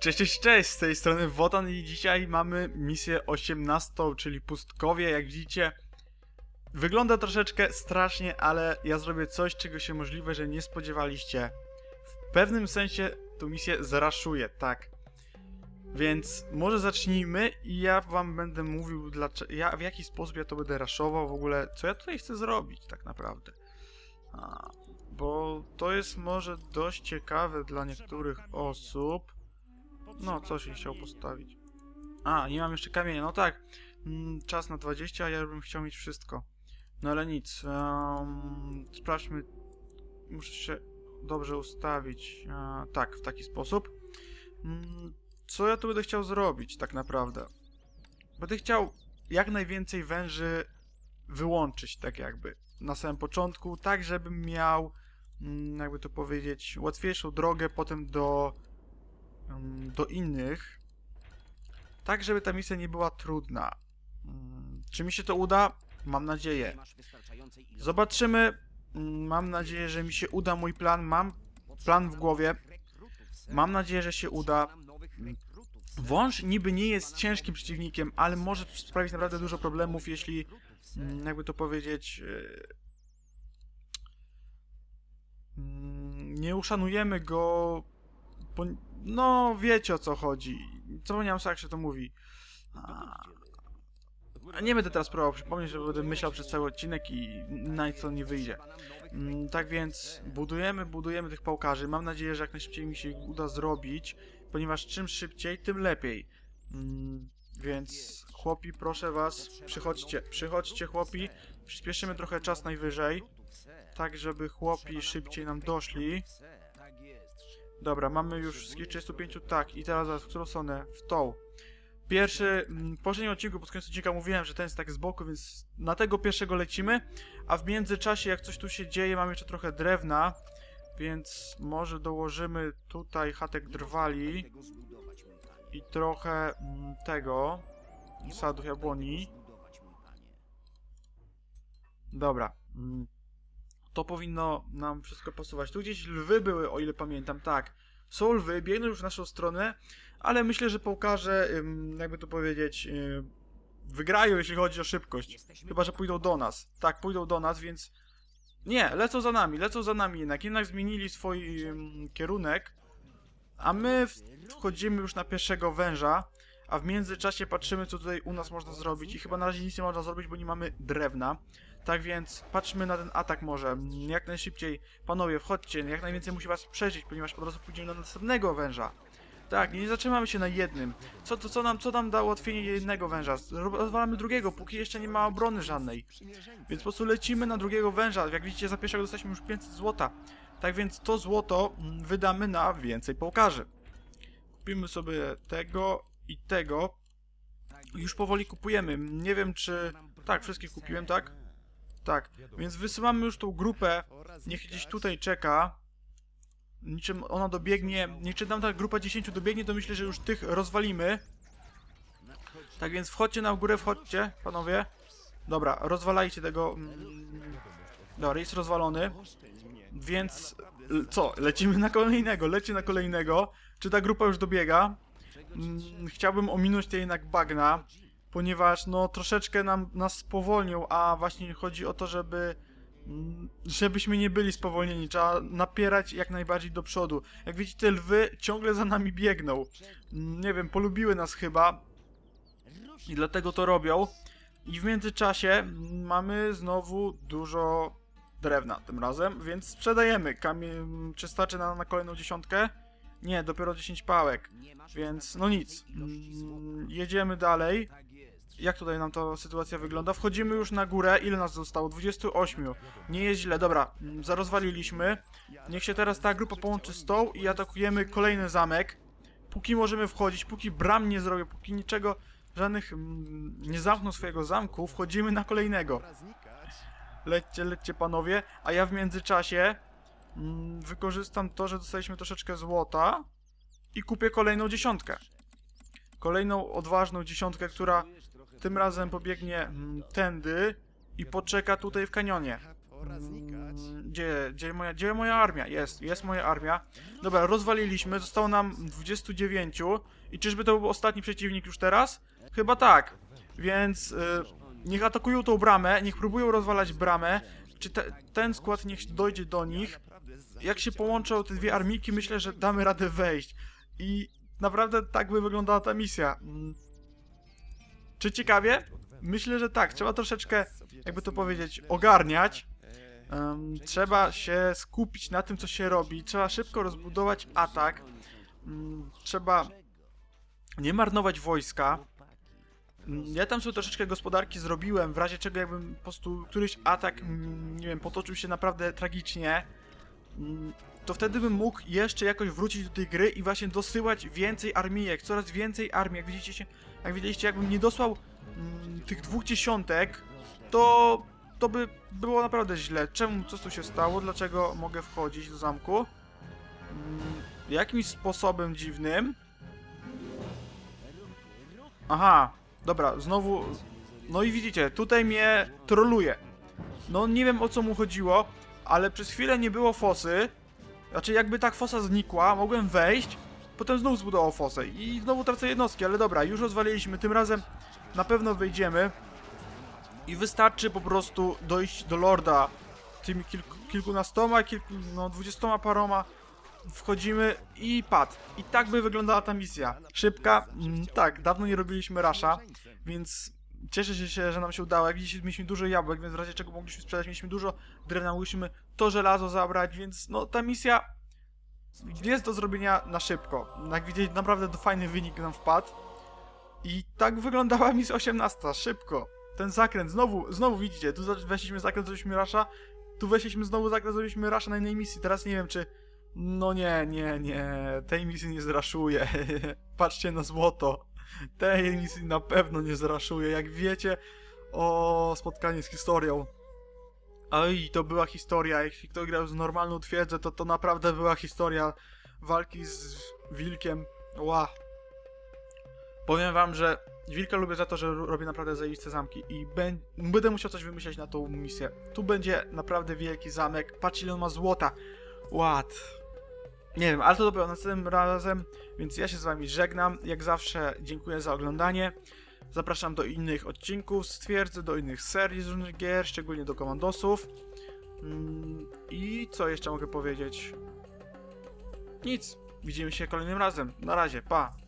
Cześć, cześć, cześć, z tej strony Wotan i dzisiaj mamy misję 18, czyli pustkowie, jak widzicie Wygląda troszeczkę strasznie, ale ja zrobię coś, czego się możliwe, że nie spodziewaliście. W pewnym sensie tą misję zraszuję, tak. Więc może zacznijmy i ja wam będę mówił, dlaczego, ja, w jaki sposób ja to będę raszował, w ogóle, co ja tutaj chcę zrobić tak naprawdę. A, Bo to jest może dość ciekawe dla niektórych osób no, coś jej chciał postawić. A, nie mam jeszcze kamienia. No tak, mm, czas na 20, a ja bym chciał mieć wszystko. No ale nic. Um, sprawdźmy. Muszę się dobrze ustawić. E, tak, w taki sposób. Mm, co ja tu będę chciał zrobić, tak naprawdę? Będę chciał jak najwięcej węży wyłączyć, tak jakby. Na samym początku, tak żebym miał, mm, jakby to powiedzieć, łatwiejszą drogę potem do do innych, tak żeby ta misja nie była trudna. Mm, Czy mi się to uda? Mam nadzieję. Zobaczymy. Mm, Mam nadzieję, że mi się uda mój plan. Mam plan w głowie. Mam nadzieję, że się uda. Wąż niby nie jest ciężkim przeciwnikiem, ale może sprawić naprawdę dużo problemów, jeśli, mm, jakby to powiedzieć, e, mm, nie uszanujemy go, bo, no wiecie o co chodzi. Zapomniałem sobie jak się to mówi. A, nie będę teraz próbował przypomnieć, że będę myślał przez cały odcinek i na nic to nie wyjdzie. Mm, Tak więc budujemy, budujemy tych pałkarzy. Mam nadzieję, że jak najszybciej mi się uda zrobić, ponieważ czym szybciej, tym lepiej. Mm, Więc chłopi, proszę was, przychodźcie, przychodźcie chłopi, przyspieszymy trochę czas najwyżej, tak żeby chłopi szybciej nam doszli. Dobra, mamy już wszystkich 35, tak, i teraz zaraz w którą stronę? W tą. Pierwszy, mm, w poprzednim odcinku pod koniec odcinka mówiłem, że ten jest tak z boku, więc na tego pierwszego lecimy, a w międzyczasie jak coś tu się dzieje, mamy jeszcze trochę drewna, więc może dołożymy tutaj chatek drwali i trochę mm, tego, sadów jabłoni. Dobra. To powinno nam wszystko pasować. Tu gdzieś lwy były, o ile pamiętam, tak. Są lwy, biegną już w naszą stronę, ale myślę, że ym, jakby to powiedzieć, yy, wygrają, jeśli chodzi o szybkość. Chyba, że pójdą do nas. Tak, pójdą do nas, więc... Nie, lecą za nami, lecą za nami jednak. Jednak zmienili swój ym, kierunek, a my wchodzimy już na pierwszego węża, a w międzyczasie patrzymy, co tutaj u nas można zrobić. I chyba na razie nic nie można zrobić, bo nie mamy drewna. Tak więc patrzmy na ten atak może. Jak najszybciej, panowie, wchodźcie. Jak najwięcej musi was przeżyć, ponieważ od razu pójdziemy na następnego węża. Tak, nie zatrzymamy się na jednym. Co, to, co, nam, co nam da ułatwienie jednego węża? Rozwalamy drugiego, póki jeszcze nie ma obrony żadnej. Więc po prostu lecimy na drugiego węża. Jak widzicie, za pierwszego dostaliśmy już 500 złota. Tak więc to złoto mm, wydamy na więcej pałkarzy. Kupimy sobie tego i tego. Już powoli kupujemy. Nie wiem czy... Tak, wszystkich kupiłem, tak? Tak, więc wysyłamy już tą grupę. Niech gdzieś tutaj czeka. Niczym ona dobiegnie... Niczym tam ta grupa 10 dobiegnie, to myślę, że już tych rozwalimy. Tak więc wchodźcie na górę, wchodźcie, panowie. Dobra, rozwalajcie tego... mm, Dobra, jest rozwalony. Więc co? Lecimy na kolejnego, leci na kolejnego. Czy ta grupa już dobiega? Mm, Chciałbym ominąć te jednak bagna, ponieważ no troszeczkę nam nas spowolnią, a właśnie chodzi o to, żeby mm, żebyśmy nie byli spowolnieni. Trzeba napierać jak najbardziej do przodu. Jak widzicie, te lwy ciągle za nami biegną. Nie wiem, polubiły nas chyba i dlatego to robią. I w międzyczasie mamy znowu dużo drewna tym razem, więc sprzedajemy. Kamie... Czy starczy na, na kolejną dziesiątkę? Nie, dopiero 10 pałek, więc no nic. Mm, jedziemy dalej. Jak tutaj nam ta sytuacja wygląda? Wchodzimy już na górę. Ile nas zostało? 28. Nie jest źle. Dobra, zarozwaliliśmy. Niech się teraz ta grupa połączy z tą i atakujemy kolejny zamek. Póki możemy wchodzić, póki bram nie zrobię, póki niczego, żadnych mm, nie zamkną swojego zamku, wchodzimy na kolejnego. Lećcie, lećcie panowie, a ja w międzyczasie mm, wykorzystam to, że dostaliśmy troszeczkę złota i kupię kolejną dziesiątkę. Kolejną odważną dziesiątkę, która tym razem pobiegnie mm, tędy i poczeka tutaj w kanionie. Mm, Gdzie, gdzie, moja, gdzie moja armia? Jest, jest moja armia. Dobra, rozwaliliśmy, zostało nam 29. I czyżby to był ostatni przeciwnik już teraz? Chyba tak. Więc y, niech atakują tą bramę, niech próbują rozwalać bramę. Czy te, ten skład niech dojdzie do nich. Jak się połączą te dwie armiki, myślę, że damy radę wejść. I naprawdę tak by wyglądała ta misja. Czy ciekawie? Myślę, że tak. Trzeba troszeczkę, jakby to powiedzieć, ogarniać. Em, trzeba się skupić na tym, co się robi. Trzeba szybko rozbudować atak. Mm, trzeba nie marnować wojska. Mm, Ja tam sobie troszeczkę gospodarki zrobiłem, w razie czego jakbym po prostu któryś atak, mm, nie wiem, potoczył się naprawdę tragicznie, to wtedy bym mógł jeszcze jakoś wrócić do tej gry i właśnie dosyłać więcej armijek, coraz więcej armii. Jak widzicie, jak widzieliście, jakbym nie dosłał mm, tych dwóch dziesiątek, to to by było naprawdę źle. Czemu, co tu się stało? Dlaczego mogę wchodzić do zamku? Mm, jakimś sposobem dziwnym. Aha, dobra, znowu... No i widzicie, tutaj mnie troluje. No nie wiem o co mu chodziło, ale przez chwilę nie było fosy. Znaczy jakby tak fosa znikła, mogłem wejść, potem znów zbudował fosę i znowu tracę jednostki, ale dobra, już rozwaliliśmy, tym razem na pewno wejdziemy. I wystarczy po prostu dojść do Lorda tymi kilku, kilkunastoma, kilku, no dwudziestoma paroma. Wchodzimy i pad. I tak by wyglądała ta misja. Szybka, mm, tak, dawno nie robiliśmy rasza, więc cieszę się, że nam się udało. Jak widzicie, mieliśmy dużo jabłek, więc w razie czego mogliśmy sprzedać, mieliśmy dużo drewna, mogliśmy to żelazo zabrać, więc no ta misja jest do zrobienia na szybko. Jak widzicie, naprawdę fajny wynik nam wpadł. I tak wyglądała misja 18, szybko. Ten zakręt, znowu, znowu widzicie, tu weszliśmy zakręt, zrobiliśmy rasza, tu weszliśmy znowu zakręt, zrobiliśmy rasza na innej misji. Teraz nie wiem, czy... No nie, nie, nie, tej misji nie zraszuję. Patrzcie na złoto. Tej misji na pewno nie zraszuję. Jak wiecie, o spotkanie z historią. Oj, to była historia. Jeśli kto grał z normalną twierdzę, to to naprawdę była historia walki z wilkiem. Ła. Powiem wam, że wilka lubię za to, że ro- robię naprawdę zajebiste zamki i bę- będę musiał coś wymyśleć na tą misję. Tu będzie naprawdę wielki zamek. Patrz ile on ma złota. Ład. Nie wiem, ale to dopiero następnym razem, więc ja się z wami żegnam. Jak zawsze dziękuję za oglądanie. Zapraszam do innych odcinków z twierdzy, do innych serii z różnych gier, szczególnie do komandosów. Mm, I co jeszcze mogę powiedzieć? Nic. Widzimy się kolejnym razem. Na razie, pa.